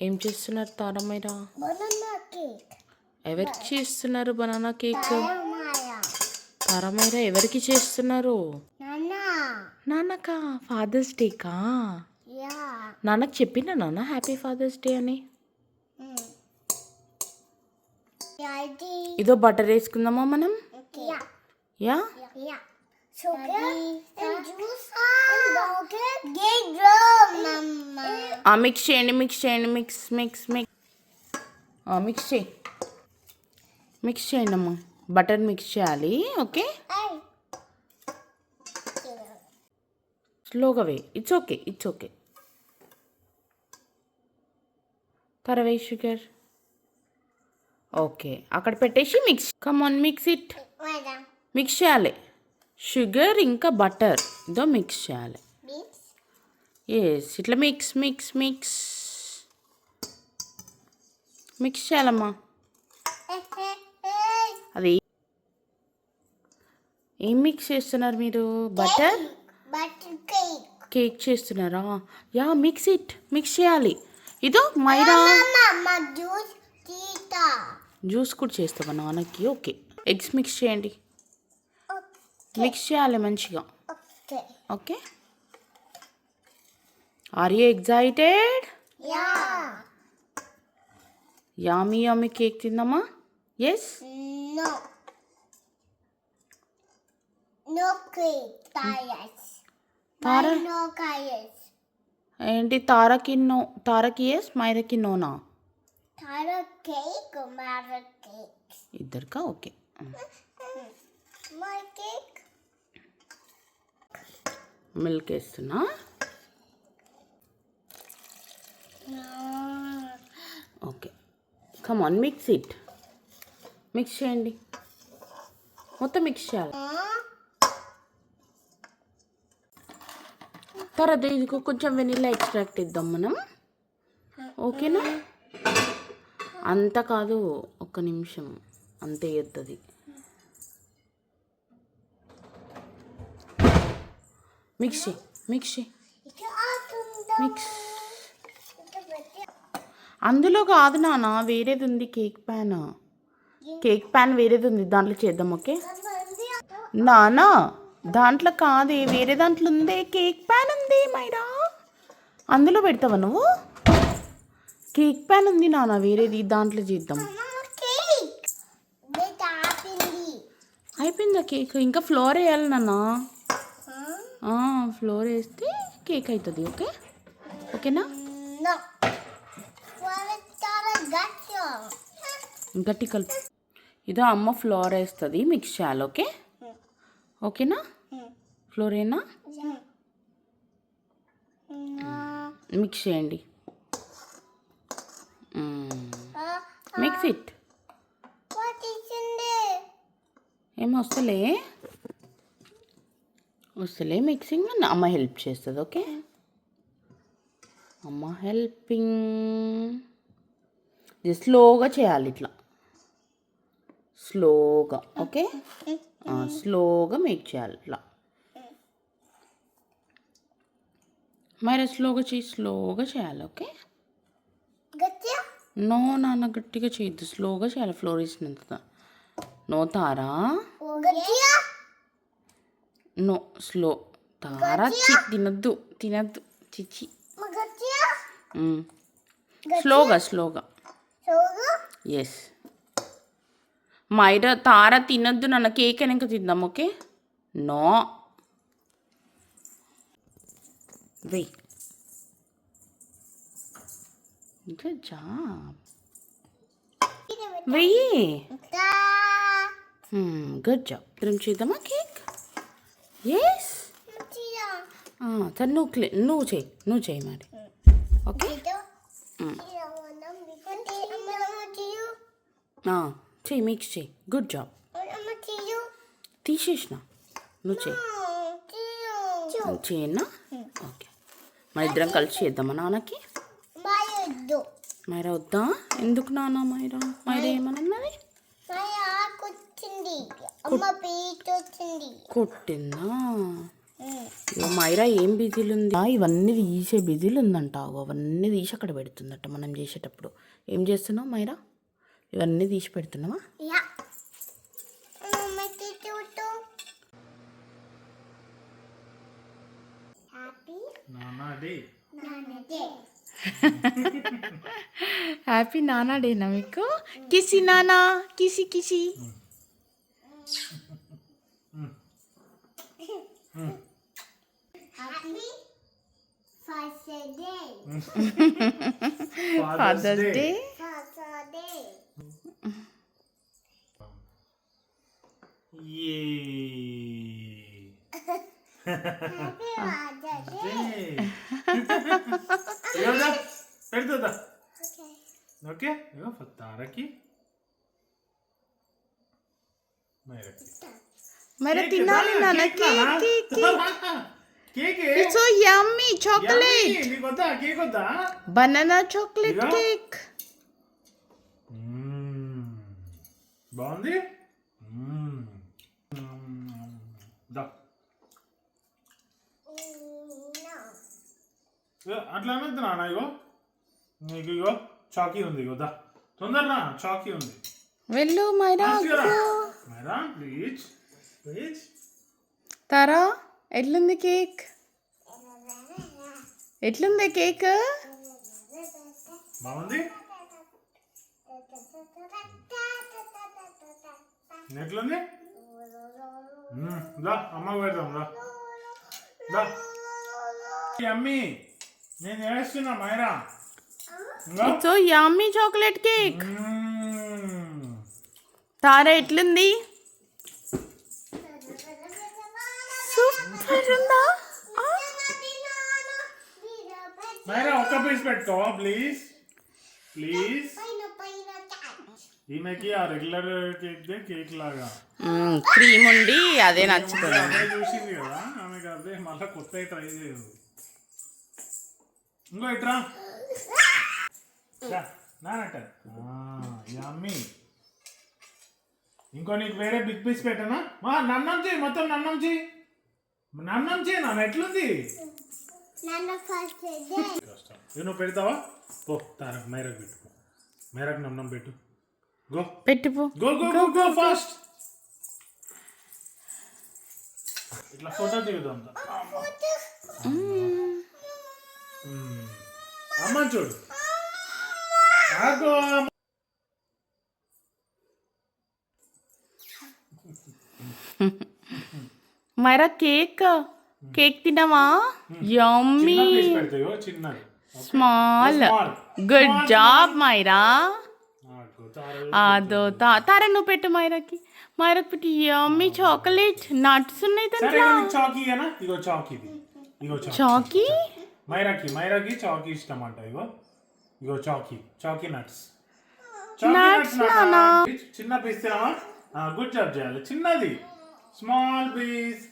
ఏం చేస్తున్నారు తారమైరా ఎవరికి చేస్తున్నారు బనానా కేక్? తారమైరా ఎవరికి చేస్తున్నారు? నానా నాన్నకా? ఫాదర్స్ డేకా? నాన్నకు చెప్పినా నాన్న హ్యాపీ ఫాదర్స్ డే అని? ఇదో బటర్ వేసుకుందామా మనం? యా. ఆ మిక్స్ చేయండి మిక్స్ చేయండి మిక్స్ మిక్స్ మిక్స్ మిక్స్ చేయి మిక్స్ చేయండి అమ్మా. బటర్ మిక్స్ చేయాలి ఓకే స్లోగా వే ఇట్స్ ఓకే ఇట్స్ ఓకే కరవే షుగర్ ఓకే అక్కడ పెట్టేసి mix come on mix it mix చేయాలి. షుగర్ ఇంకా బటర్. ఇదో మిక్స్ చేయాలి. ఎస్ ఇట్లా మిక్స్ మిక్స్ మిక్స్. మిక్స్ చేయాలమ్మా. అది ఏం మిక్స్ చేస్తున్నారు మీరు? బటర్? కేక్. చేస్తున్నారా? Yeah mix it. మిక్స్ చేయాలి. ఇదో తీతా జ్యూస్ కూడా చేస్తావా నాన్నకి? ఓకే. ఎగ్స్ మిక్స్ చేయండి. మిక్స్ చేయాలి మంచిగా. Okay. Are you. Excited yeah yummy yummy cake తిందామా ఎస్ ఏంటి తారకి నో? తారకి ఎస్ మైరకి నోనా ఇద్దరికా? ఓకే. మై కేక్ మిల్క్ వేస్తున్నా okay. Come on mix it mix చేయండి. మొత్తం మిక్స్ చేయాలి. తర్వాత ఇదిగో కొంచెం వెనిలా ఎక్స్ట్రాక్ట్ ఇద్దాం మనం. ఓకేనా? అంత కాదు ఒక్క నిమిషం. అంతే ఎత్తది. Mix mix. మిక్స్. అందులో కాదు నాన్న వేరేది ఉంది కేక్ ప్యాన్. కేక్ ప్యాన్ వేరేది ఉంది దాంట్లో చేద్దాం ఓకే? నానా దాంట్లో కాదే వేరే దాంట్లో ఉందే కేక్ ప్యాన్ ఉంది మైరా? అందులో పెడతావా నువ్వు? కేక్ ప్యాన్ ఉంది నాన్న వేరేది దాంట్లో చేద్దాం. అయిపోయిందా కేక్? ఇంకా ఫ్లోర్ వేయాలి నాన్న. ఫ్లోర్ వేస్తే కేక్ అవుతుంది ఓకే? ఓకేనా? గట్టి కలుపు ఇదో అమ్మ ఫ్లోర్ వేస్తుంది మిక్స్ చేయాలి ఓకే? ఓకేనా? ఫ్లోర్ ఏనా? మిక్స్ చేయండి. మిక్స్ ఇట్ వాట్ వస్తలే మిక్సింగ్ అమ్మ హెల్ప్ చేస్తుంది ఓకే అమ్మ హెల్పింగ్ ఇది స్లోగా చేయాలి ఇట్లా. స్లోగా ఓకే స్లోగా మేక్ చేయాలి ఇట్లా. మరి స్లోగా చేయి స్లోగా చేయాలి ఓకే నో నాన్న గట్టిగా చేయొద్దు. స్లోగా చేయాలి flour వేసినంత no Tara? No slow Tara చి తినద్దు తినద్దు చిచి. స్లోగా స్లోగా ఎస్ మైరా తార తినద్దు నన్న కేక్ వెనక తిందాం ఓకే నో వెయ్ గుడ్ జాబ్ వెయ్యి గుడ్ జాబ్ ఇద్దరం చేద్దామా కేక్ ఎస్ సరే నువ్వు క్లీ నువ్వు చేయి నువ్వు చేయి మరి. ఓకే? చేయు చెయ్యి. మిక్స్ చెయ్యి గుడ్ జాబ్ తీసేసిన. నువ్వు చెయ్యి. చేయు చేయన్నా ఓకే. మన ఇద్దరం కలిసి చేద్దామా నాన్నకి? మైరా వద్దా? ఎందుకు నాన్న మైరా? మైరా ఏమన్నది? కొట్టిందా? మైరా ఏం బిజీలు ఉంది ఆ, ఇవన్నీ తీసే బిజీలు ఉందంట అగో అవన్నీ తీసి అక్కడ పెడుతుందట మనం చేసేటప్పుడు. ఏం చేస్తున్నావు మైరా? ఇవన్నీ తీసి పెడుతున్నావా. హ్యాపీ? నానా డేనా మీకు? కిసి నానా కిసి కిసి. Father's Day. Yay. Happy Father's Day. Ok, എടുത്തതാ Vou ഓക്കെ aqui. మరి తినాలి నాన్న. Cake cake cake it's so yummy chocolate నీకు వద్దా కేక్ వద్దా బనానా చాక్లెట్. కేక్. బాగుంది? అట్లా అనొద్దు నాన్న ఇగో. నీకు ఇగో చాకీ ఉంది ఇగో దా. తొందరరా చాకీ ఉంది. వెళ్ళు మైరా మేరా ప్లీజ్ ప్లీజ్ తారా ఎట్లుంది కేక్? ఎట్లుంది కేక్? బాగుంది? ఎట్లుంది? మ్మ్. దా అమ్మకు దా. ఈ అమ్మి నేను వేస్తున్నా Myra so yummy chocolate cake. Tara ఎట్లుంది? ఉందా మైరా ఒక్క పీస్ పెట్టుకోవా ప్లీజ్ ప్లీజ్. ఈమెకి ఆ రెగ్యులర్ కేక్ దే కేక్ లాగా. క్రీమ్ ఉండి అదే నచ్చుతుంది. అదే చూసింది కదా ఆమెకి అదే మళ్ళీ కొత్త ట్రై చేయదు. ఇంకో ఇట్రా. నానట. అమ్మి ఇంకో నీకు వేరే బిగ్ పీస్ పెట్టనా? మా నన్నం చేయి మొత్తం నన్నం చేయి నన్నం చేయి నాన్న ఎట్లుంది? నన్ను ఫస్ట్ డే కష్టం. ఇది నువ్వు పెడతావా? పో తారకు మేరకు పెట్టుకో. మేరకు నన్నం పెట్టు. Go. పెట్టుపో. Go go go go fast. ఇట్లా ఫోటో దిగుదాం. అమ్మ చూడు. ఆగో మైరా కేక్ కేక్ తినవా yummy small. Good job Myra. అదో తార నువ్వు పెట్టు మైరాకి. మైరాకి పెట్టి. యమ్మీ చాక్లెట్ నట్స్ ఉన్నాయి చాకీ మైరాకి మైరాకి చాకీ ఇష్టం అంట ఇగో ఇగో చాకీ చాకీ నట్స్. చిన్న పీస్ గుడ్ జాబ్ చేయాలి చిన్నది. Small piece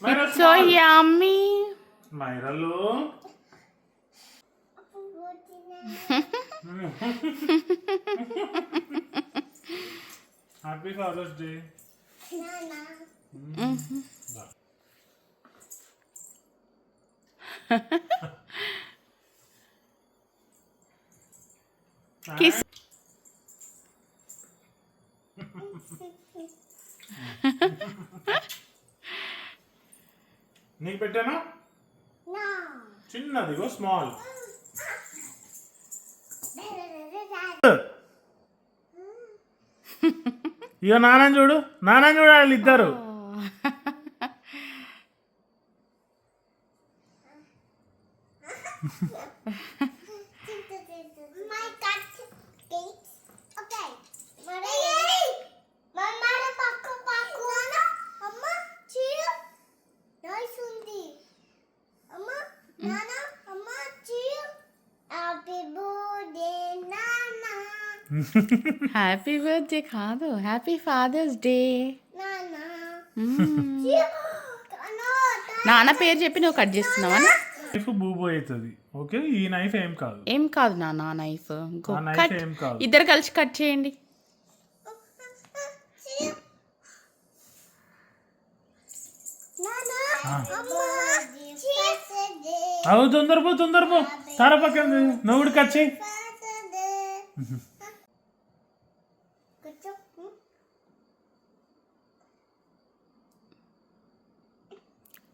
Myra, so small. yummy. Myra, look. Happy Father's Day. Nana. Mm. Hmm. Kiss. నీకు పెట్టానా. చిన్నదిగో స్మాల్ ఇక నాన్న చూడు నాన్న చూడు వాళ్ళు ఇద్దరు. My హ్యాపీ బర్త్డే కాదు happy Father's Day Nana. Chill. No, నాన్న పేరు చెప్పి నువ్వు కట్ చేస్తున్నావా? నైఫ్ బూబు అవుతుంది ఓకే? ఈ నైఫ్ ఏం కాదు. ఏం కాదు నాన్న నైఫ్ ఇద్దరు కలిసి కట్ చేయండి. chill. అవు తొందరపో తొందరపో తార పక్కన నువ్వు కూడా కట్ చేయి కూర్చో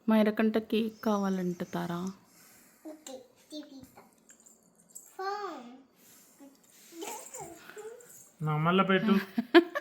మైరకంట కేక్ కావాలంట తారా. మళ్ళీ పెట్టు.